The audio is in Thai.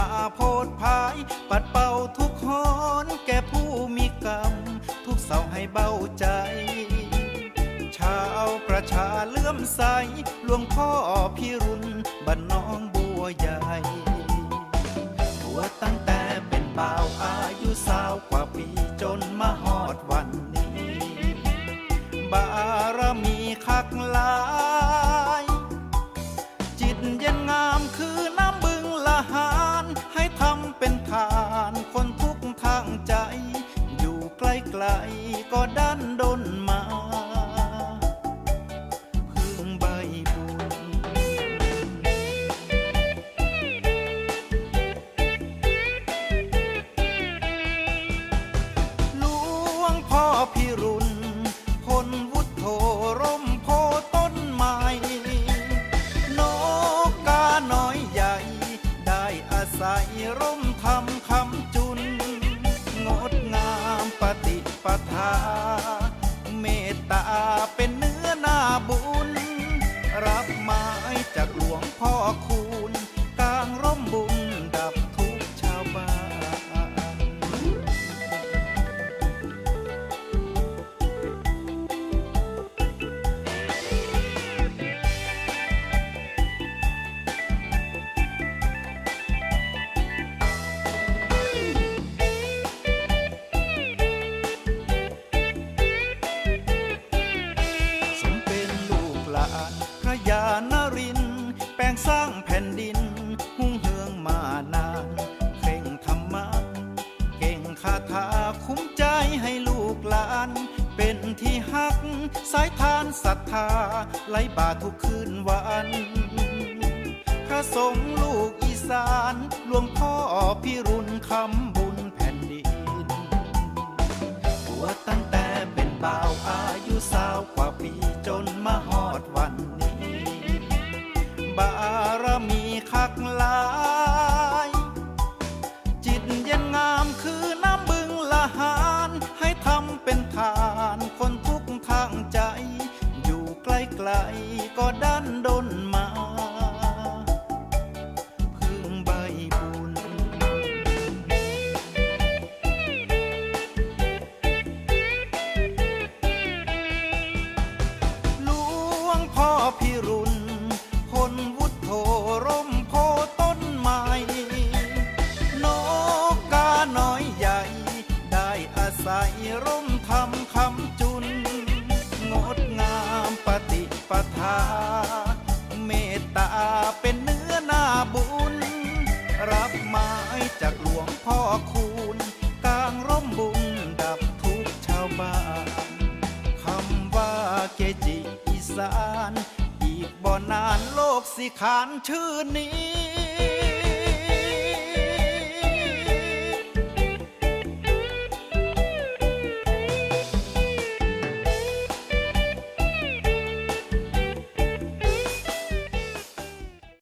าให้ลงมาโพดพาย ปัดเป่าทุกหอนแก่ผู้มีกรรม ทุกเสาให้เบาใจ ชาวประชาเลื่อมใสหลวงพ่อพิรุณบ้านน้องบัวใหญ่ หัวตั้ง ลก็ดันดนมาพึ่งใบบุญหลวงพ่อพิรุณพลวุฒโธร่มโพต้นไม้นกกาน้อยใหญ่ ได้อาศัยร่ม สร้างแผ่นดิน หุ่งเฮืองมานานเพ่งธรรมะ เก่งคาถาคุ้มใจให้ลูกหลาน เป็นที่ฮัก สายทานศรัทธาไหลบาททุกคืนวัน พระสงฆ์ลูกอีสานหลวง ใกลก็ดันดนมาพึ่งใบบุญ หลวงพ่อพิรุณพลวุฒโธร่มโพต้นไม้นกกาน้อยใหญ่ ได้อาศัยร่มทำคำจุ ปทา เมตตาเป็นเนื้อนาบุญ รับไม้จากหลวงพ่อคูณกลางร่มบุญดับทุกชาวบ้านคำว่าเกจิอีสาน อีกบ่นานโลกสิขานชื่อนี้